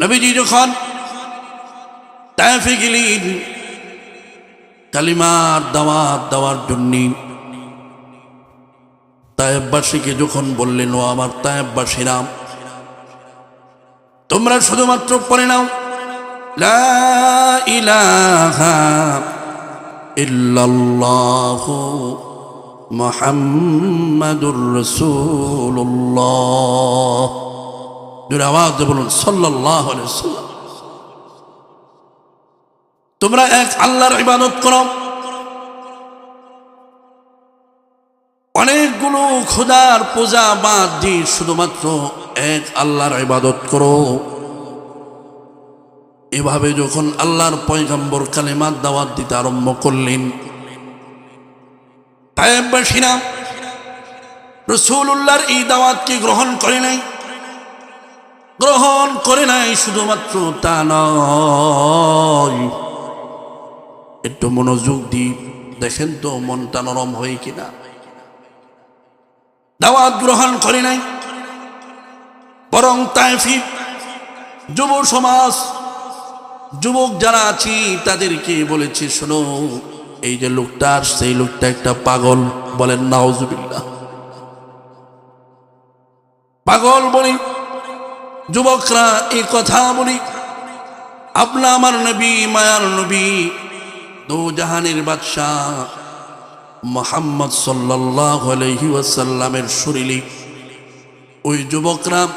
নবীজি যখন তাইফে গেলেন কালিমার দাওয়াত দেওয়ার জন্য। তায়েববাসীকে যখন বললেন, ও আমার তায়েববাসীরা, তোমরা শুধুমাত্র পড়ে নাও ইল্লাল্লাহু রাসূলুল্লাহ। তোমরা এক আল্লাহর ইবাদত করো। অনেকগুলো খোদার পূজা বাদ দিয়ে শুধুমাত্র এক আল্লাহর ইবাদত করো। এভাবে যখন আল্লাহর পয়গম্বর কালেমার দাওয়াত দিতে আরম্ভ করলেন তাইবাসীরা রসুল্লাহর এই দাওয়াতকে গ্রহণ করে নাই? গ্রহণ করে নাই, শুধুমাত্র তা নয়। একটু মনোযোগ দিই দেখেন তো মনটা নরম হয় কিনা। দাওয়াত গ্রহণ করে নাই। বরং তাইফি যুব সমাজ, যুবক যারা আছি, তাদেরকে বলেছি, শোনো, এই যে লোকটা এই লোকটা একটা পাগল, বলেন, নাউজুবিল্লাহ। পাগল বলি যুবকরা এই কথা বলি। আপনা আমার নবী, মায়ার নবী দু জাহানের বাদশাহ মোহাম্মদ সাল্লাহ ওয়াসাল্লামের শরীরে ওই যুবকরা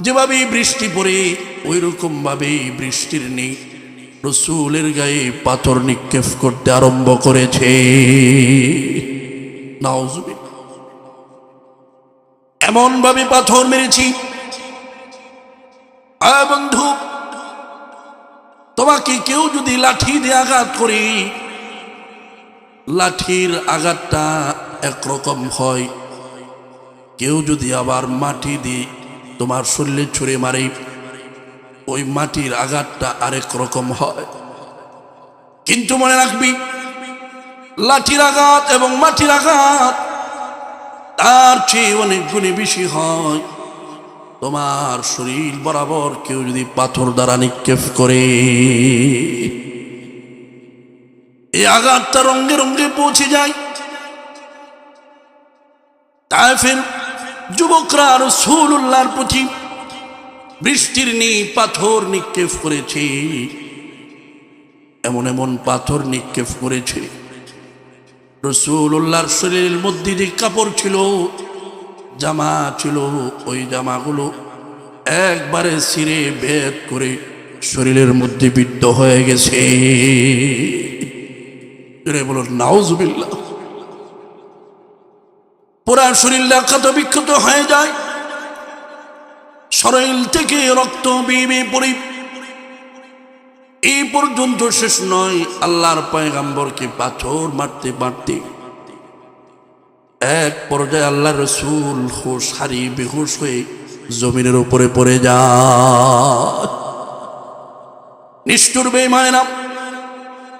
যেভাবে বৃষ্টি পড়ে ওই রকম ভাবে বৃষ্টির নেই। রসুলের গায়ে পাথর নিক্ষেপ করতে আরম্ভ করেছে। নাউজুবিল্লাহ। এমন ভাবে পাথর মেরেছি যদি লাঠি দিয়ে আঘাত করে, লাঠির আঘাতটা একরকম হয়। কেউ যদি আবার মাটি দিয়ে তোমার শরীরে ছুঁড়ে মারে, ওই মাটির আঘাতটা আরেক রকম হয়। কিন্তু মনে রাখবি, লাঠির আঘাত এবং মাটির আঘাত তার চেয়ে অনেক গুণে বেশি হয়। তোমার শরীর বরাবর কেউ যদি পাথর দ্বারা নিক্ষেপ করে, এই আঘাতটা রঙ্গে রঙ্গে পৌঁছে যায়। তাই ফের যুবকরা রসুল্লাহর প্রতি বৃষ্টির নেই, পাথর নিক্ষেপ করেছে। এমন এমন পাথর নিক্ষেপ করেছে। রসুল্লাহর শরীরের মধ্যে যে কাপড় ছিল জামা ছিল ওই জামাগুলো একবারে সিরে ভেদ করে শরীরের মধ্যে বিদ্ধ হয়ে গেছে। বলো নাউজবিল্লা পুরা শরীর ক্ষত বিক্ষত হয়ে যায়। শরীর থেকে রক্ত বিবে পড়ে। এই পর্যন্ত শেষ নয়, আল্লাহর পয়গাম্বরকে পাথর মারতে মারতে। এক পর্যায়ে আল্লাহ রসুল হুশ হারিয়ে বেহুশ হয়ে জমিনের উপরে পড়ে যা নিষ্ঠুর বেমায়না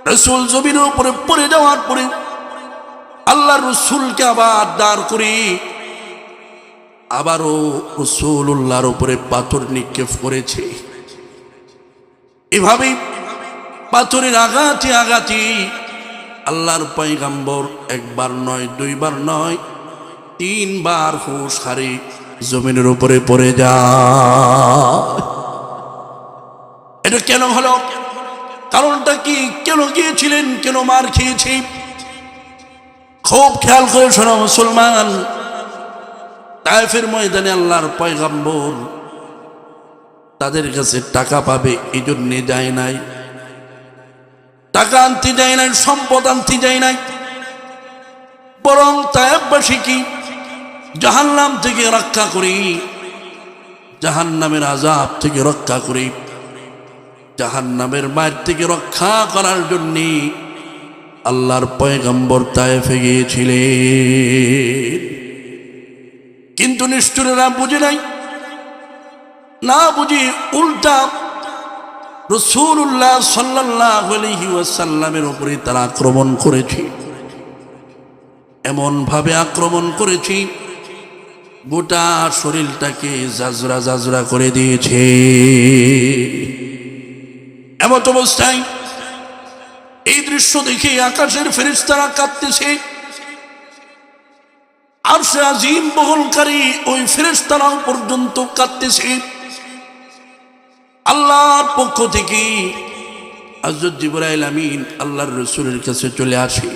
রসুল জমিনের উপরে পড়ে যাওয়ার পরে আল্লাহ রসুলকে আবার দাঁড় করি আবারও রসুল উল্লাহর উপরে পাথর নিক্ষেপ করেছে। এভাবেই পাথরের আঘাতে আঘাতে আল্লাহর পয়গাম্বর একবার নয়, দুইবার নয়, তিনবার হুশ হারে জমিনের উপরে পড়ে যা এটা কেন হলো? কারণটা কি? কেন গিয়েছিলেন? কেন মার খেয়েছি? খুব খেয়াল করে শোনো, মুসলমান। তাইফের ময়দানে আল্লাহর পয়গাম্বর তাদের কাছে টাকা পাবে এই জন্যে যায় নাই। টাকা আনতে যায় নাই সম্পদ আনতে যায় নাই। বরং তায়াববাসী কি? জাহান্নাম থেকে রক্ষা করি, জাহান্নামের আজাব থেকে রক্ষা করি, জাহান্নামের মায়ের থেকে রক্ষা করার জন্যে আল্লাহর পয়গম্বর তায়েফে গিয়েছিলেন। কিন্তু নিষ্ঠুরেরা বুঝে নাই। না বুঝি উল্টা রসুল্লাহ সাল্লাহ আলহি ওয়াসাল্লামের উপরে তারা আক্রমণ করেছে। এমন ভাবে আক্রমণ করেছি, গোটা শরীরটাকে জাজরা জাজরা করে দিয়েছে। এমন অবস্থায় এই দৃশ্য দেখে আকাশের ফেরিস্তারা কাঁদতেছে। আর সে আজিম বহলকারী ওই ফেরেস্তারাও পর্যন্ত কাঁদতেছে। আল্লাহর পক্ষ থেকে হজরত জিবরাইল আমিন আল্লাহর রসুলের কাছে চলে আসে।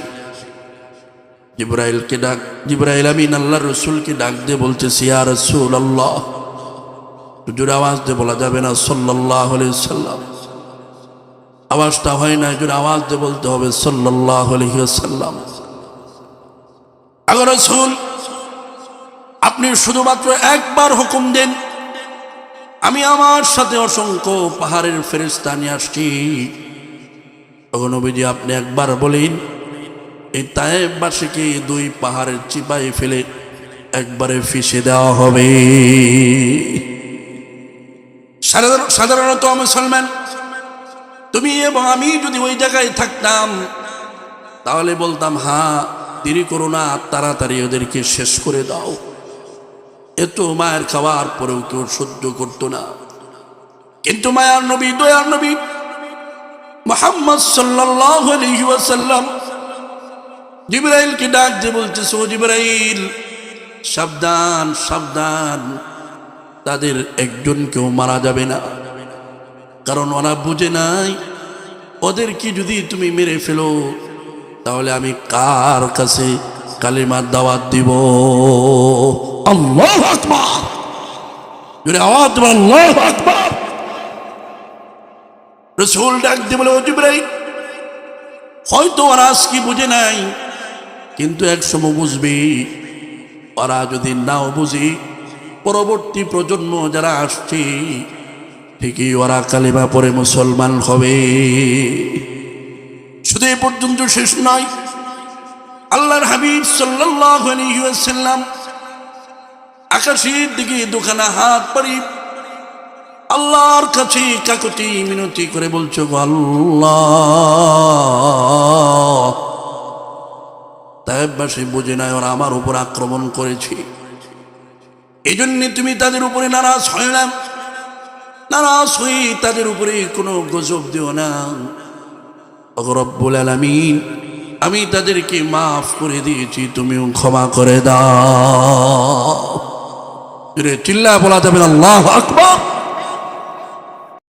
জিব্রাইলকে ডাক, জিব্রাইল আমিন আল্লাহর রসুলকে ডাক দিয়ে বলতেছি, ইয়া রসুল আল্লাহ জোরে আওয়াজ দিয়ে বলা যাবে না সাল্লাহ সাল্লাম আওয়াজটা হয় না জোরে আওয়াজ দিয়ে বলতে হবে সাল্লাহ সাল্লাম আগর রসুল, আপনি শুধুমাত্র একবার হুকুম দেন আমি আমার সাথে অসংখ্য পাহাড়ের ফেরিস্তা নিয়ে আসছি। অভিজি আপনি একবার বলেন, এই তায়েববাসীকে দুই পাহাড়ের চিপাই ফেলে একবারে ফিসে দেওয়া হবে। সাধারণ- সাধারণত মুসলমান, তুমি এবং আমি যদি ওই জায়গায় থাকতাম, তাহলে বলতাম হ্যাঁ দেরি করো না, তাড়াতাড়ি ওদেরকে শেষ করে দাও। এত মায়ের খাওয়ার পরেও কেউ সহ্য করতো না। কিন্তু মায়ার নবী, দয়ার নবী মোহাম্মদ ওয়াসাল্লাম জিব্রাইলকে ডাক যে বলতেছে, ও জিব্রাইল, সাবধান সাবধান। তাদের একজন কেউ মারা যাবে না। কারণ ওরা বুঝে নাই, ওদেরকে যদি তুমি মেরে ফেলো, তাহলে আমি কার কাছে কালিমার দাওয়াত দিব? আল্লাহ জোরে আওয়াজ দেবো, আল্লাহ রসুল ডাক দিয়ে বলে হয়তো ওরা আজকে বুঝে নাই কিন্তু এক সময় বুঝবি ওরা যদি নাও বুঝি পরবর্তী প্রজন্ম যারা আসছে ঠিকই ওরা কালিমা পরে মুসলমান হবে। শুধু এ পর্যন্ত শেষ নয় আল্লাহর হাবিব সাল্লাল্লাহু আলাইহি ওয়াসাল্লাম আকাশের দিকে দুখানা হাত পারি আল্লাহর কাছে কাকতি মিনতি করে বলছো আল্লাহ। বুঝে নাই, ওরা আমার উপর আক্রমণ করেছে। এই জন্যে তুমি তাদের উপরে নারাজ হয় না। নারাজ হয়ে তাদের উপরে কোনো গজব দিও না। রব্বুল আলামিন, আমি তাদেরকে মাফ করে দিয়েছি, তুমিও ক্ষমা করে দাও। চিল্লা বলা যাবে আল্লাহ আকবার।